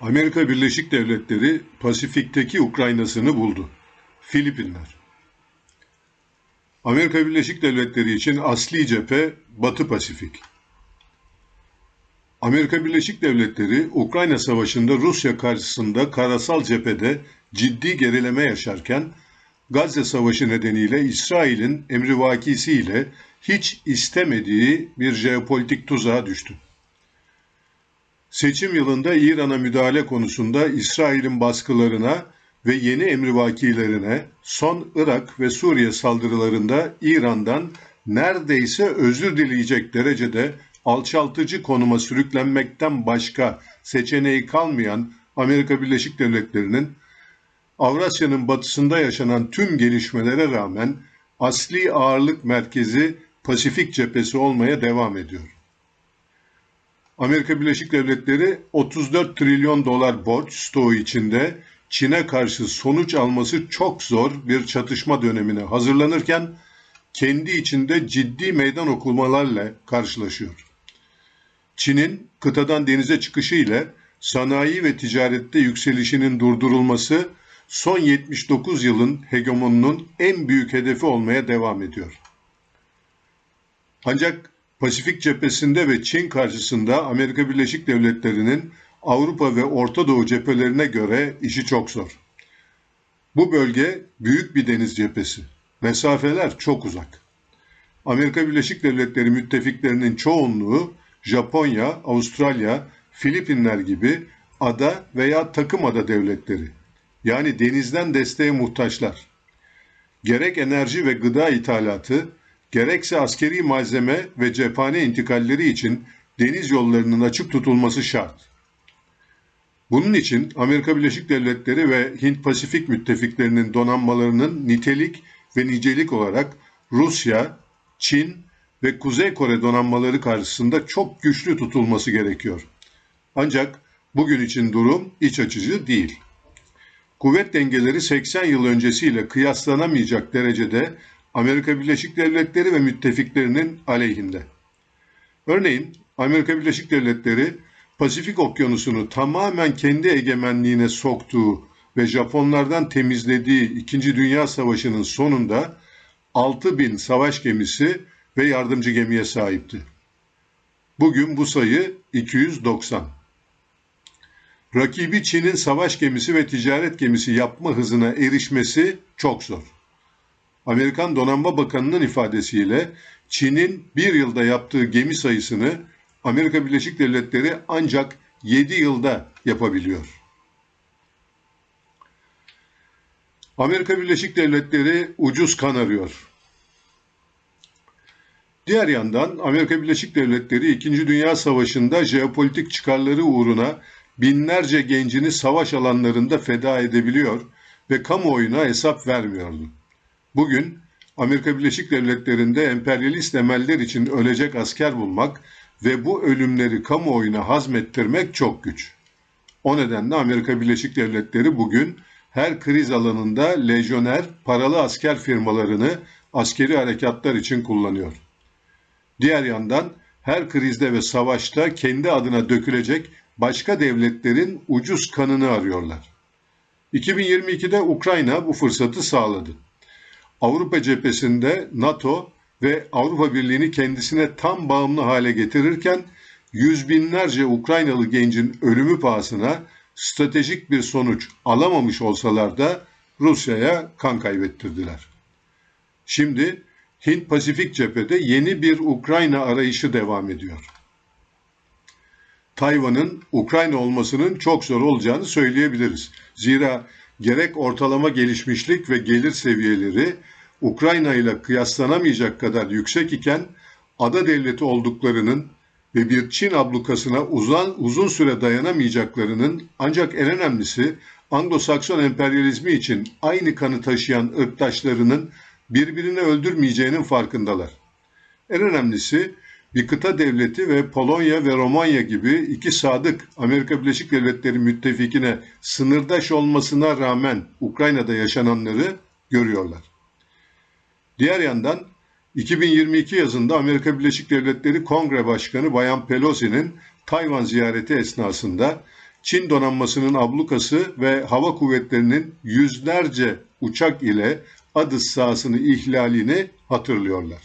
Amerika Birleşik Devletleri Pasifik'teki Ukrayna'sını buldu. Filipinler. Amerika Birleşik Devletleri için asli cephe Batı Pasifik. Amerika Birleşik Devletleri Ukrayna Savaşı'nda Rusya karşısında karasal cephede ciddi gerileme yaşarken Gazze Savaşı nedeniyle İsrail'in emrivakisiyle hiç istemediği bir jeopolitik tuzağa düştü. Seçim yılında İran'a müdahale konusunda İsrail'in baskılarına ve yeni emrivakilerine son Irak ve Suriye saldırılarında İran'dan neredeyse özür dileyecek derecede alçaltıcı konuma sürüklenmekten başka seçeneği kalmayan Amerika Birleşik Devletleri'nin Avrasya'nın batısında yaşanan tüm gelişmelere rağmen asli ağırlık merkezi Pasifik cephesi olmaya devam ediyor. Amerika Birleşik Devletleri 34 trilyon dolar borç stoğu içinde Çin'e karşı sonuç alması çok zor bir çatışma dönemine hazırlanırken kendi içinde ciddi meydan okumalarla karşılaşıyor. Çin'in kıtadan denize çıkışı ile sanayi ve ticarette yükselişinin durdurulması son 79 yılın hegemonunun en büyük hedefi olmaya devam ediyor. Ancak Pasifik cephesinde ve Çin karşısında Amerika Birleşik Devletleri'nin Avrupa ve Orta Doğu cephelerine göre işi çok zor. Bu bölge büyük bir deniz cephesi. Mesafeler çok uzak. Amerika Birleşik Devletleri müttefiklerinin çoğunluğu Japonya, Avustralya, Filipinler gibi ada veya takım ada devletleri. Yani denizden desteğe muhtaçlar. Gerek enerji ve gıda ithalatı, gerekse askeri malzeme ve cephane intikalleri için deniz yollarının açık tutulması şart. Bunun için Amerika Birleşik Devletleri ve Hint Pasifik müttefiklerinin donanmalarının nitelik ve nicelik olarak Rusya, Çin ve Kuzey Kore donanmaları karşısında çok güçlü tutulması gerekiyor. Ancak bugün için durum iç açıcı değil. Kuvvet dengeleri 80 yıl öncesiyle kıyaslanamayacak derecede Amerika Birleşik Devletleri ve müttefiklerinin aleyhinde. Örneğin Amerika Birleşik Devletleri Pasifik Okyanusu'nu tamamen kendi egemenliğine soktuğu ve Japonlardan temizlediği İkinci Dünya Savaşı'nın sonunda 6 bin savaş gemisi ve yardımcı gemiye sahipti. Bugün bu sayı 290. Rakibi Çin'in savaş gemisi ve ticaret gemisi yapma hızına erişmesi çok zor. Amerikan Donanma Bakanı'nın ifadesiyle Çin'in bir yılda yaptığı gemi sayısını Amerika Birleşik Devletleri ancak 7 yılda yapabiliyor. Amerika Birleşik Devletleri ucuz kan arıyor. Diğer yandan Amerika Birleşik Devletleri 2. Dünya Savaşı'nda jeopolitik çıkarları uğruna binlerce gencini savaş alanlarında feda edebiliyor ve kamuoyuna hesap vermiyordu. Bugün Amerika Birleşik Devletleri'nde emperyalist emeller için ölecek asker bulmak ve bu ölümleri kamuoyuna hazmettirmek çok güç. O nedenle Amerika Birleşik Devletleri bugün her kriz alanında lejyoner, paralı asker firmalarını askeri harekatlar için kullanıyor. Diğer yandan her krizde ve savaşta kendi adına dökülecek başka devletlerin ucuz kanını arıyorlar. 2022'de Ukrayna bu fırsatı sağladı. Avrupa cephesinde NATO ve Avrupa Birliği'ni kendisine tam bağımlı hale getirirken yüz binlerce Ukraynalı gencin ölümü pahasına stratejik bir sonuç alamamış olsalar da Rusya'ya kan kaybettirdiler. Şimdi Hint Pasifik cephede yeni bir Ukrayna arayışı devam ediyor. Tayvan'ın Ukrayna olmasının çok zor olacağını söyleyebiliriz. Zira gerek ortalama gelişmişlik ve gelir seviyeleri Ukrayna ile kıyaslanamayacak kadar yüksek iken ada devleti olduklarının ve bir Çin ablukasına uzun, uzun süre dayanamayacaklarının ancak en önemlisi Anglo-Sakson emperyalizmi için aynı kanı taşıyan ırktaşlarının birbirini öldürmeyeceğinin farkındalar. En önemlisi bir kıta devleti ve Polonya ve Romanya gibi iki sadık Amerika Birleşik Devletleri müttefikine sınırdaş olmasına rağmen Ukrayna'da yaşananları görüyorlar. Diğer yandan 2022 yazında Amerika Birleşik Devletleri Kongre Başkanı Bayan Pelosi'nin Tayvan ziyareti esnasında Çin donanmasının ablukası ve hava kuvvetlerinin yüzlerce uçak ile Adıs sahasını ihlalini hatırlıyorlar.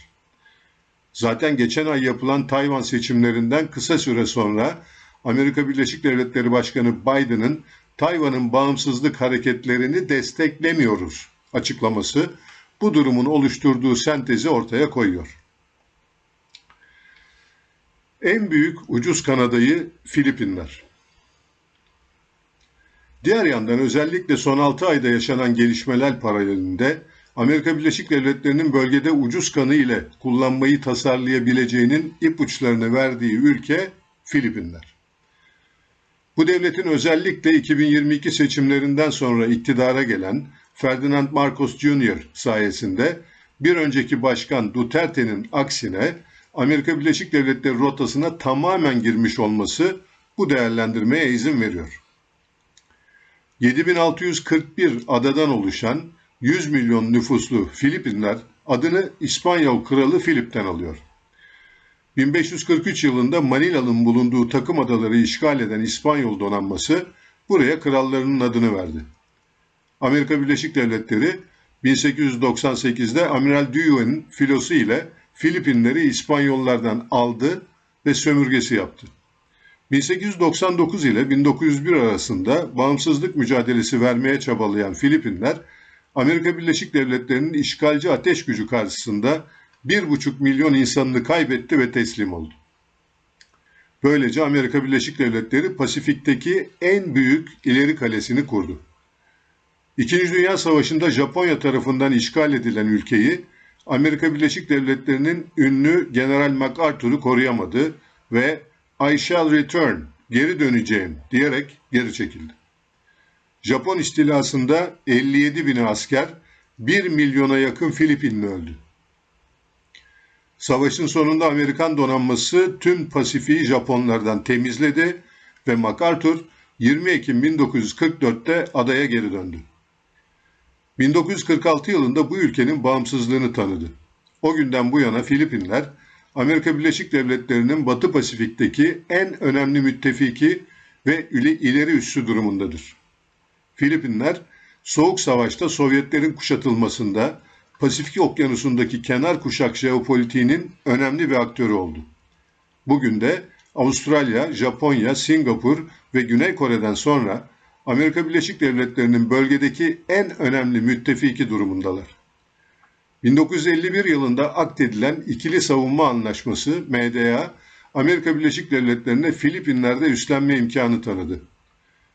Zaten geçen ay yapılan Tayvan seçimlerinden kısa süre sonra Amerika Birleşik Devletleri Başkanı Biden'ın Tayvan'ın bağımsızlık hareketlerini desteklemiyoruz açıklaması bu durumun oluşturduğu sentezi ortaya koyuyor. En büyük ucuz kanadayı Filipinler. Diğer yandan özellikle son 6 ayda yaşanan gelişmeler paralelinde Amerika Birleşik Devletleri'nin bölgede ucuz kanı ile kullanmayı tasarlayabileceğinin ipuçlarını verdiği ülke Filipinler. Bu devletin özellikle 2022 seçimlerinden sonra iktidara gelen Ferdinand Marcos Jr. sayesinde bir önceki başkan Duterte'nin aksine Amerika Birleşik Devletleri rotasına tamamen girmiş olması bu değerlendirmeye izin veriyor. 7641 adadan oluşan 100 milyon nüfuslu Filipinler adını İspanyol Kralı Filip'ten alıyor. 1543 yılında Manila'nın bulunduğu takım adaları işgal eden İspanyol donanması buraya krallarının adını verdi. Amerika Birleşik Devletleri 1898'de Amiral Dewey'nin filosu ile Filipinleri İspanyollardan aldı ve sömürgesi yaptı. 1899 ile 1901 arasında bağımsızlık mücadelesi vermeye çabalayan Filipinler, Amerika Birleşik Devletleri'nin işgalci ateş gücü karşısında 1,5 milyon insanını kaybetti ve teslim oldu. Böylece Amerika Birleşik Devletleri Pasifik'teki en büyük ileri kalesini kurdu. İkinci Dünya Savaşı'nda Japonya tarafından işgal edilen ülkeyi Amerika Birleşik Devletleri'nin ünlü General MacArthur'u koruyamadı ve I shall return, geri döneceğim diyerek geri çekildi. Japon istilasında 57 bin asker, 1 milyona yakın Filipinli öldü. Savaşın sonunda Amerikan donanması tüm Pasifik'i Japonlardan temizledi ve MacArthur 20 Ekim 1944'te adaya geri döndü. 1946 yılında bu ülkenin bağımsızlığını tanıdı. O günden bu yana Filipinler, Amerika Birleşik Devletleri'nin Batı Pasifik'teki en önemli müttefiki ve ileri üssü durumundadır. Filipinler, Soğuk Savaş'ta Sovyetlerin kuşatılmasında Pasifik Okyanusu'ndaki kenar kuşak jeopolitiğinin önemli bir aktörü oldu. Bugün de Avustralya, Japonya, Singapur ve Güney Kore'den sonra Amerika Birleşik Devletleri'nin bölgedeki en önemli müttefiki durumundalar. 1951 yılında akdedilen İkili Savunma Anlaşması MDA, Amerika Birleşik Devletleri'ne Filipinler'de üstlenme imkanı tanıdı.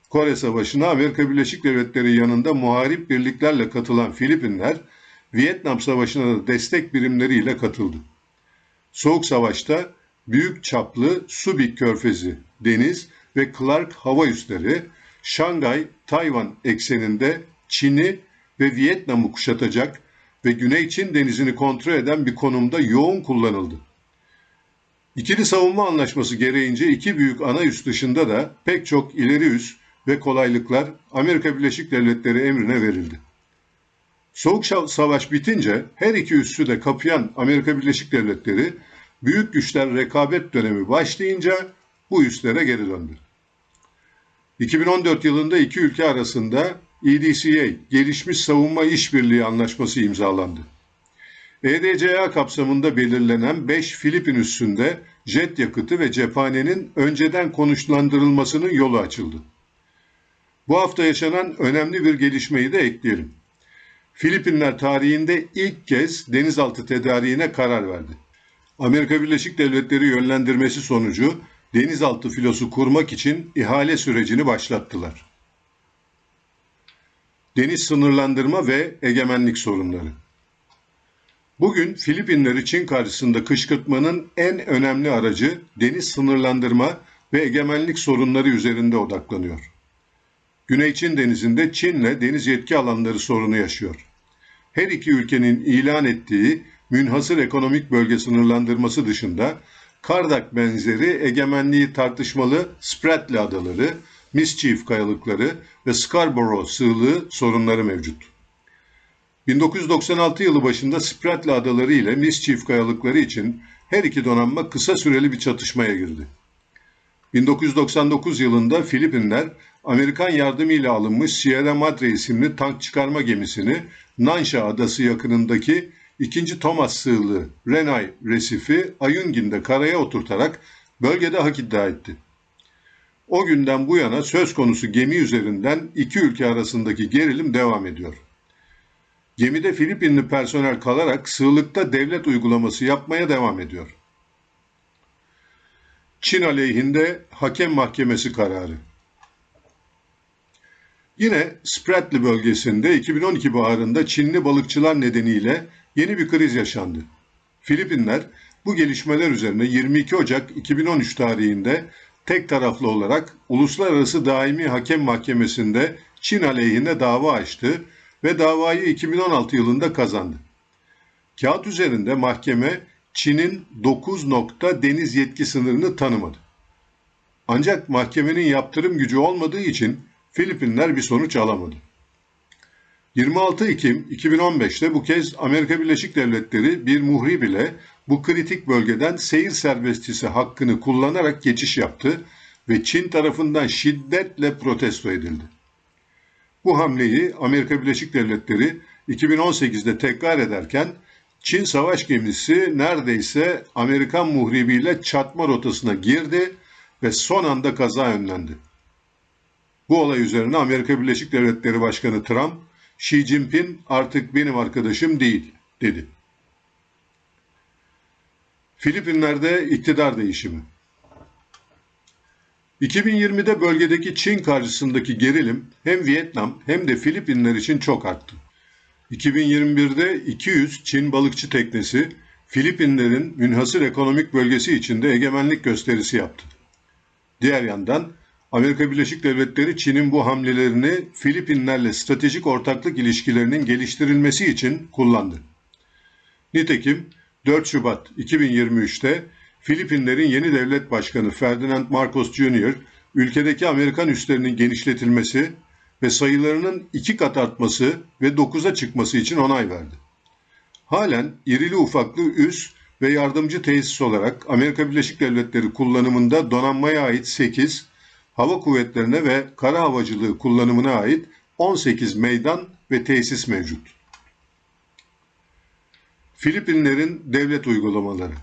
Kore Savaşı'na Amerika Birleşik Devletleri yanında muharip birliklerle katılan Filipinler, Vietnam Savaşı'na da destek birimleriyle katıldı. Soğuk Savaş'ta büyük çaplı Subic Körfezi, deniz ve Clark hava üsleri, Şangay, Tayvan ekseninde Çin'i ve Vietnam'ı kuşatacak ve Güney Çin denizini kontrol eden bir konumda yoğun kullanıldı. İkili savunma anlaşması gereğince iki büyük ana üs dışında da pek çok ileri üs ve kolaylıklar Amerika Birleşik Devletleri emrine verildi. Soğuk Savaş bitince her iki üssü de kapayan Amerika Birleşik Devletleri büyük güçler rekabet dönemi başlayınca bu üslere geri döndü. 2014 yılında iki ülke arasında EDCA, Gelişmiş Savunma İşbirliği Anlaşması imzalandı. EDCA kapsamında belirlenen 5 Filipin üssünde jet yakıtı ve cephanenin önceden konuşlandırılmasının yolu açıldı. Bu hafta yaşanan önemli bir gelişmeyi de ekleyelim. Filipinler tarihinde ilk kez denizaltı tedariğine karar verdi. Amerika Birleşik Devletleri yönlendirmesi sonucu denizaltı filosu kurmak için ihale sürecini başlattılar. Deniz sınırlandırma ve egemenlik sorunları. Bugün Filipinleri Çin karşısında kışkırtmanın en önemli aracı deniz sınırlandırma ve egemenlik sorunları üzerinde odaklanıyor. Güney Çin denizinde Çin'le deniz yetki alanları sorunu yaşıyor. Her iki ülkenin ilan ettiği münhasır ekonomik bölge sınırlandırması dışında Kardak benzeri egemenliği tartışmalı Spratly adaları, Mischief kayalıkları ve Scarborough sığlığı sorunları mevcut. 1996 yılı başında Spratly adaları ile Mischief kayalıkları için her iki donanma kısa süreli bir çatışmaya girdi. 1999 yılında Filipinler Amerikan yardımıyla alınmış Sierra Madre isimli tank çıkarma gemisini Nansha adası yakınındaki 2. Thomas sığlığı Renai Resifi Ayungin'de karaya oturtarak bölgede hak iddia etti. O günden bu yana söz konusu gemi üzerinden iki ülke arasındaki gerilim devam ediyor. Gemide Filipinli personel kalarak sığlıkta devlet uygulaması yapmaya devam ediyor. Çin aleyhinde hakem mahkemesi kararı. Yine Spratly bölgesinde 2012 baharında Çinli balıkçılar nedeniyle yeni bir kriz yaşandı. Filipinler bu gelişmeler üzerine 22 Ocak 2013 tarihinde tek taraflı olarak Uluslararası Daimi Hakem Mahkemesi'nde Çin aleyhine dava açtı ve davayı 2016 yılında kazandı. Kağıt üzerinde mahkeme Çin'in 9 nokta deniz yetki sınırını tanımadı. Ancak mahkemenin yaptırım gücü olmadığı için Filipinler bir sonuç alamadı. 26 Ekim 2015'te bu kez Amerika Birleşik Devletleri bir muhrib ile bu kritik bölgeden seyir serbestisi hakkını kullanarak geçiş yaptı ve Çin tarafından şiddetle protesto edildi. Bu hamleyi Amerika Birleşik Devletleri 2018'de tekrar ederken Çin savaş gemisi neredeyse Amerikan muhribiyle çatma rotasına girdi ve son anda kaza önlendi. Bu olay üzerine Amerika Birleşik Devletleri Başkanı Trump, Xi Jinping artık benim arkadaşım değil dedi. Filipinler'de iktidar değişimi. 2020'de bölgedeki Çin karşısındaki gerilim hem Vietnam hem de Filipinler için çok arttı. 2021'de 200 Çin balıkçı teknesi Filipinlerin münhasır ekonomik bölgesi içinde egemenlik gösterisi yaptı. Diğer yandan Amerika Birleşik Devletleri Çin'in bu hamlelerini Filipinlerle stratejik ortaklık ilişkilerinin geliştirilmesi için kullandı. Nitekim 4 Şubat 2023'te Filipinlerin yeni devlet başkanı Ferdinand Marcos Jr. ülkedeki Amerikan üslerinin genişletilmesi ve sayılarının iki kat artması ve 9'a çıkması için onay verdi. Halen irili ufaklı üs ve yardımcı tesis olarak Amerika Birleşik Devletleri kullanımında donanmaya ait 8, hava kuvvetlerine ve kara havacılığı kullanımına ait 18 meydan ve tesis mevcut. Filipinlerin devlet uygulamaları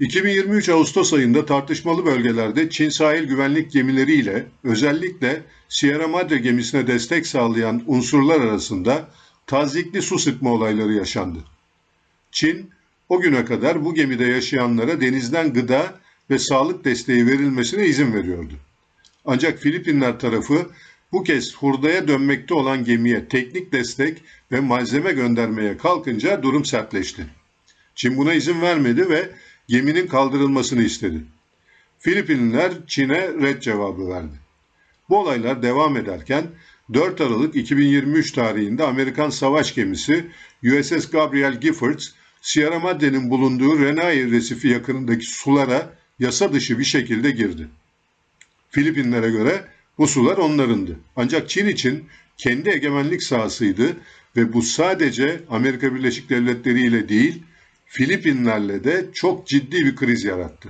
2023 Ağustos ayında tartışmalı bölgelerde Çin sahil güvenlik gemileriyle özellikle Sierra Madre gemisine destek sağlayan unsurlar arasında tazikli su sıkma olayları yaşandı. Çin, o güne kadar bu gemide yaşayanlara denizden gıda ve sağlık desteği verilmesine izin veriyordu. Ancak Filipinler tarafı bu kez hurdaya dönmekte olan gemiye teknik destek ve malzeme göndermeye kalkınca durum sertleşti. Çin buna izin vermedi ve geminin kaldırılmasını istedi. Filipinliler Çin'e red cevabı verdi. Bu olaylar devam ederken 4 Aralık 2023 tarihinde Amerikan savaş gemisi USS Gabriel Giffords, Sierra Madre'nin bulunduğu Renai Resifi yakınındaki sulara yasa dışı bir şekilde girdi. Filipinlere göre bu sular onlarındı. Ancak Çin için kendi egemenlik sahasıydı ve bu sadece Amerika Birleşik Devletleri ile değil, Filipinlerle de çok ciddi bir kriz yarattı.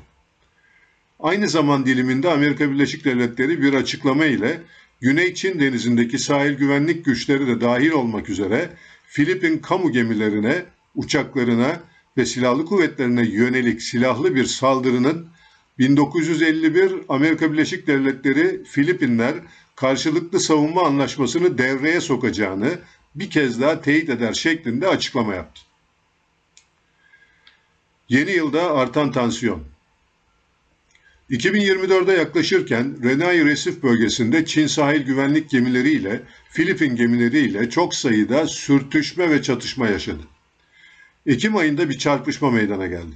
Aynı zaman diliminde Amerika Birleşik Devletleri bir açıklama ile Güney Çin denizindeki sahil güvenlik güçleri de dahil olmak üzere Filipin kamu gemilerine, uçaklarına ve silahlı kuvvetlerine yönelik silahlı bir saldırının 1951 Amerika Birleşik Devletleri Filipinler karşılıklı savunma anlaşmasını devreye sokacağını bir kez daha teyit eder şeklinde açıklama yaptı. Yeni yılda artan tansiyon. 2024'de yaklaşırken Renai Resif bölgesinde Çin sahil güvenlik gemileriyle Filipin gemileriyle çok sayıda sürtüşme ve çatışma yaşadı. Ekim ayında bir çarpışma meydana geldi.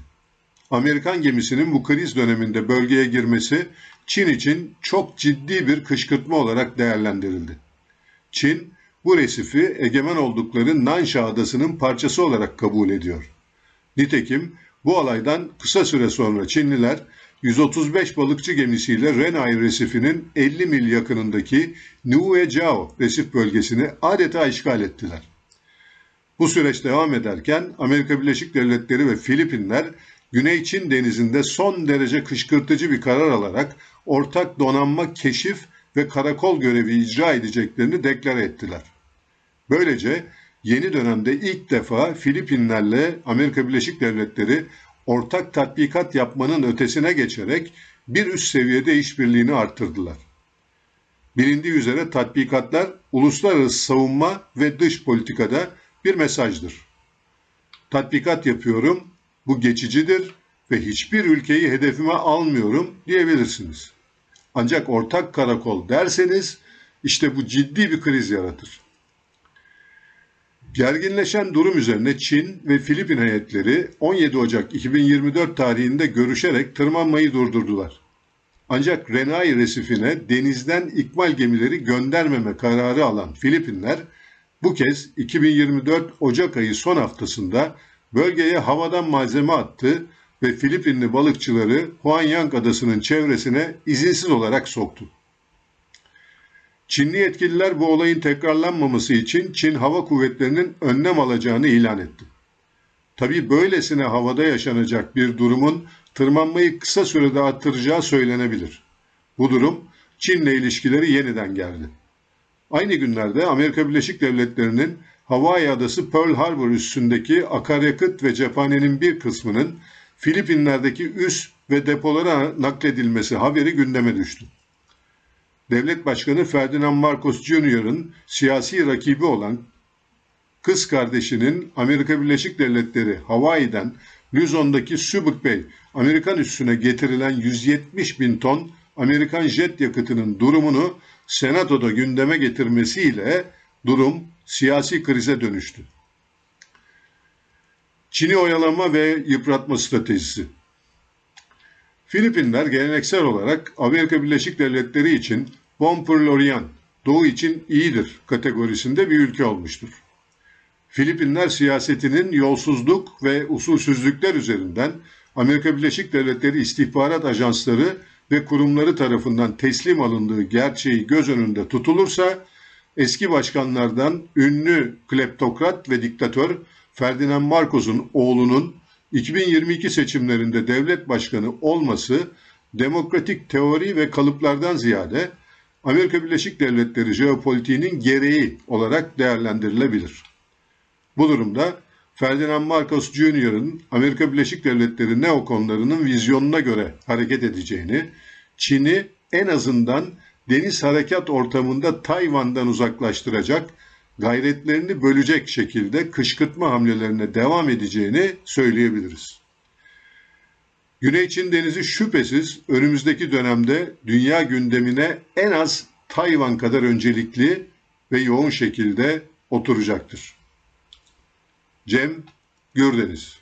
Amerikan gemisinin bu kriz döneminde bölgeye girmesi Çin için çok ciddi bir kışkırtma olarak değerlendirildi. Çin bu resifi egemen oldukları Nansha adasının parçası olarak kabul ediyor. Nitekim bu olaydan kısa süre sonra Çinliler 135 balıkçı gemisiyle Renai resifinin 50 mil yakınındaki Niue Jiao resif bölgesini adeta işgal ettiler. Bu süreç devam ederken Amerika Birleşik Devletleri ve Filipinler Güney Çin denizinde son derece kışkırtıcı bir karar alarak ortak donanma, keşif ve karakol görevi icra edeceklerini deklare ettiler. Böylece yeni dönemde ilk defa Filipinlerle Amerika Birleşik Devletleri ortak tatbikat yapmanın ötesine geçerek bir üst seviyede işbirliğini arttırdılar. Bilindiği üzere tatbikatlar uluslararası savunma ve dış politikada bir mesajdır. Tatbikat yapıyorum, bu geçicidir ve hiçbir ülkeyi hedefime almıyorum diyebilirsiniz. Ancak ortak karakol derseniz işte bu ciddi bir kriz yaratır. Gerginleşen durum üzerine Çin ve Filipin heyetleri 17 Ocak 2024 tarihinde görüşerek tırmanmayı durdurdular. Ancak Renai resifine denizden ikmal gemileri göndermeme kararı alan Filipinler bu kez 2024 Ocak ayı son haftasında bölgeye havadan malzeme attı ve Filipinli balıkçıları Huanyang adasının çevresine izinsiz olarak soktu. Çinli yetkililer bu olayın tekrarlanmaması için Çin Hava Kuvvetleri'nin önlem alacağını ilan etti. Tabii böylesine havada yaşanacak bir durumun tırmanmayı kısa sürede arttıracağı söylenebilir. Bu durum Çin'le ilişkileri yeniden gerdi. Aynı günlerde Amerika Birleşik Devletleri'nin Hawaii adası Pearl Harbor üssündeki akaryakıt ve cephanenin bir kısmının Filipinler'deki üs ve depolara nakledilmesi haberi gündeme düştü. Devlet Başkanı Ferdinand Marcos Jr.'ın siyasi rakibi olan kız kardeşinin Amerika Birleşik Devletleri Hawaii'den Luzon'daki Subic Bay Amerikan üssüne getirilen 170 bin ton Amerikan jet yakıtının durumunu Senato'da gündeme getirmesiyle durum siyasi krize dönüştü. Çin'i oyalama ve yıpratma stratejisi. Filipinler geleneksel olarak Amerika Birleşik Devletleri için bon pour l'Orient, Doğu için iyidir kategorisinde bir ülke olmuştur. Filipinler siyasetinin yolsuzluk ve usulsüzlükler üzerinden Amerika Birleşik Devletleri istihbarat ajansları ve kurumları tarafından teslim alındığı gerçeği göz önünde tutulursa eski başkanlardan ünlü kleptokrat ve diktatör Ferdinand Marcos'un oğlunun 2022 seçimlerinde devlet başkanı olması demokratik teori ve kalıplardan ziyade Amerika Birleşik Devletleri jeopolitiğinin gereği olarak değerlendirilebilir. Bu durumda Ferdinand Marcos Jr.'ın Amerika Birleşik Devletleri neokonlarının vizyonuna göre hareket edeceğini, Çin'i en azından deniz harekat ortamında Tayvan'dan uzaklaştıracak, gayretlerini bölecek şekilde kışkırtma hamlelerine devam edeceğini söyleyebiliriz. Güney Çin Denizi şüphesiz önümüzdeki dönemde dünya gündemine en az Tayvan kadar öncelikli ve yoğun şekilde oturacaktır. Cem Gürdeniz